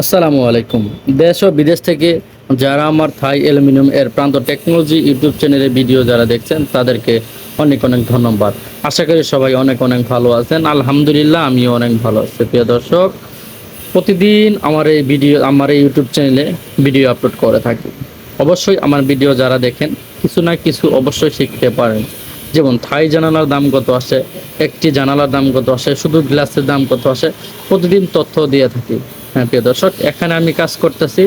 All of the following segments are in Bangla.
আসসালামু আলাইকুম। দেশ ও বিদেশ থেকে যারা আমার থাই অ্যালুমিনিয়াম এর প্রান্ত টেকনোলজি ইউটিউব চ্যানেলে ভিডিও যারা দেখছেন, তাদেরকে অনেক অনেক ধন্যবাদ। আশা করি সবাই অনেক অনেক ভালো আছেন। আলহামদুলিল্লাহ, আমিও অনেক ভালো আছি। প্রিয় দর্শক, প্রতিদিন আমার এই ভিডিও, আমার এই ইউটিউব চ্যানেলে ভিডিও আপলোড করে থাকি। অবশ্যই আমার ভিডিও যারা দেখেন, কিছু না কিছু অবশ্যই শিখতে পারেন। যেমন থাই জানালার দাম কত আসে, একটি জানালার দাম কত আসে, শুধু গ্লাসের দাম কত আসে, প্রতিদিন তথ্য দিয়ে থাকি। হ্যাঁ প্রিয় দর্শক, এখানে আমি কাজ করতেছি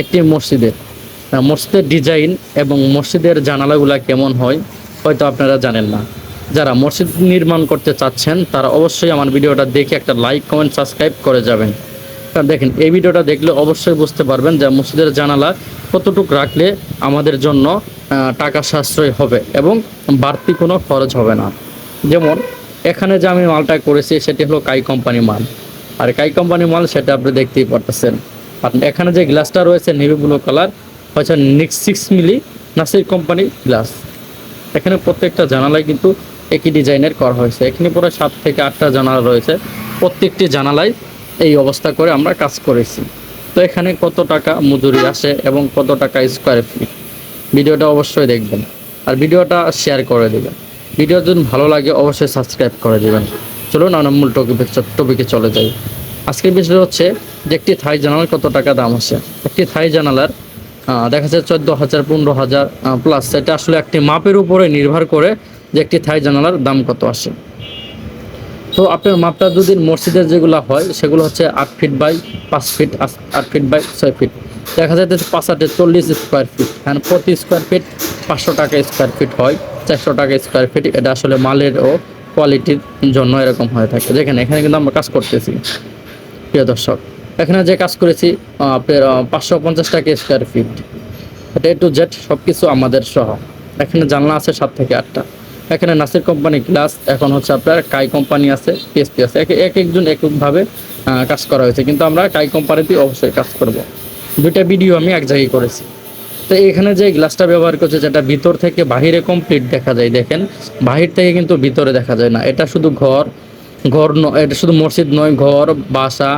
একটি মসজিদের মসজিদের ডিজাইন এবং মসজিদের জানালাগুলা কেমন হয়, হয়তো আপনারা জানেন না। যারা মসজিদ নির্মাণ করতে চাচ্ছেন, তারা অবশ্যই আমার ভিডিওটা দেখে একটা লাইক কমেন্ট সাবস্ক্রাইব করে যাবেন। কারণ দেখেন, এই ভিডিওটা দেখলে অবশ্যই বুঝতে পারবেন যে মসজিদের জানালা কতটুকু রাখলে আমাদের জন্য টাকা সাশ্রয় হবে এবং বাড়তি কোনো খরচ হবে না। যেমন, এখানে যে আমি মালটা করেছি, সেটি হলো কাই কোম্পানি মাল। আর কাই কোম্পানি মাল সেটা আপনি দেখতেই পারতেছেন। আর এখানে যে গ্লাসটা রয়েছে নেভি ব্লু কালার হচ্ছে NIX six milli Nasir company glass এখানে প্রত্যেকটা জানালায় কিন্তু একই ডিজাইনের করা হয়েছে। এখানে পুরো সাত থেকে আটটা জানালা রয়েছে। প্রত্যেকটি জানালায় এই অবস্থা করে আমরা কাজ করেছি। তো এখানে কত টাকা মজুরি আসে এবং কত টাকা স্কোয়ার ফিট ভিডিওটা অবশ্যই দেখবেন। আর ভিডিওটা শেয়ার করে দেবেন। ভিডিও যদি ভালো লাগে, অবশ্যই সাবস্ক্রাইব করে দেবেন। চলুন আমরা মূল টপিকে চলে যাই। আজকের বিষয় হচ্ছে যে একটি থাই জানালার কত টাকা দাম আছে? একটি থাই জানালার দেখা যাচ্ছে চোদ্দ হাজার, পনেরো হাজার প্লাস সেটা আসলে একটি মাপের উপরে নির্ভর করে যে একটি থাই জানালার দাম কত আসে তো আপনার মাপটা যদি মসজিদের যেগুলো হয়, সেগুলো হচ্ছে আট ফিট বাই পাঁচ ফিট আট ফিট বাই ছয় ফিট দেখা যাচ্ছে পাঁচ আটে চল্লিশ স্কোয়ার ফিট হ্যাঁ প্রতি স্কোয়ার ফিট পাঁচশো টাকা স্কোয়ার ফিট হয়, চারশো টাকা স্কোয়ার ফিট এটা আসলে মালের ও কোয়ালিটির জন্য এরকম হয়ে থাকে। যেখানে এখানে কিন্তু আমরা কাজ করতেছি। প্রিয় দর্শক, এখানে যে কাজ করেছি আপনার পাঁচশো পঞ্চাশ টাকা স্কোয়ার ফিট এটা টু জেড সব কিছু আমাদের সহ। এখানে জানলা আছে সাত থেকে আটটা। এখানে নাসির কোম্পানি গ্লাস এখন হচ্ছে আপনার কাই কোম্পানি আছে পিএসপি আছে। এক এক একজন এককভাবে কাজ করা হয়েছে। কিন্তু আমরা কাই কোম্পানিতে অবশ্যই কাজ করব। দুইটা ভিডিও আমি এক জায়গায় করেছি। তো এখানে যে গ্লাসটা ব্যবহার করছে যেটা ভিতর থেকে বাহিরে কমপ্লিট দেখা যায়, দেখেন। বাহির থেকে কিন্তু ভিতরে দেখা যায় না। এটা শুধু ঘর ঘর ন- এটা শুধু মসজিদ নয়, ঘর, বাসা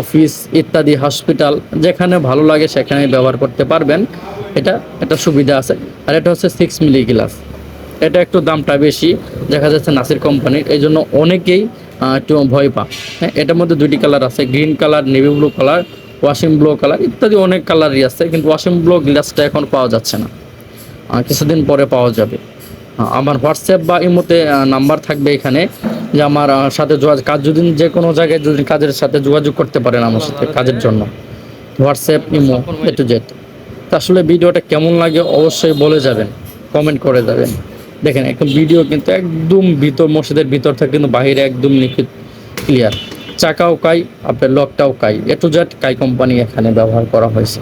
অফিস ইত্যাদি হসপিটাল যেখানে ভালো লাগে সেখানে ব্যবহার করতে পারবেন। এটা এটা সুবিধা আছে। আর এটা হচ্ছে সিক্স মিলি গ্লাস এটা একটু দামটা বেশি, দেখা যাচ্ছে নাসির কোম্পানির এই জন্য অনেকেই একটু ভয় পা হ্যাঁ এটার মধ্যে দুইটি কালার আছে green colour navy blue colour washing blue colour ইত্যাদি অনেক কালারই আছে, কিন্তু ওয়াশিং ব্লু গ্লাসটা এখন পাওয়া যাচ্ছে না। কিছুদিন পরে পাওয়া যাবে। আমার হোয়াটসঅ্যাপ বা ইমোতে নাম্বার থাকবে এখানে, যে আমার সাথে যোগাযোগ, কাজ যদি যে কোনো জায়গায় যদি কাজের সাথে যোগাযোগ করতে পারেন আমার সাথে কাজের জন্য। WhatsApp, imo, A to Z. তো আসলে ভিডিওটা কেমন লাগে অবশ্যই বলে যাবেন কমেন্ট করে যাবেন। দেখেন, এখন ভিডিও কিন্তু একদম ভিতর, মসজিদের ভিতর থেকে কিন্তু বাইরে একদম নিখুঁত ক্লিয়ার চাকাও কাই আপনার লকটাও কাই। এ টু জেড কাই কোম্পানি এখানে ব্যবহার করা হয়েছে।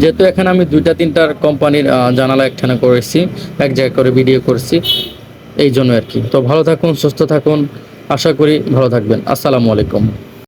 যেহেতু এখানে আমি দুইটা তিনটার কোম্পানির জানালা একখানে করেছি, এক জায়গায় করে ভিডিও করছি, এই জন্য আর কি। তো ভালো থাকুন, সুস্থ থাকুন, আশা করি ভালো থাকবেন। আসসালামু আলাইকুম।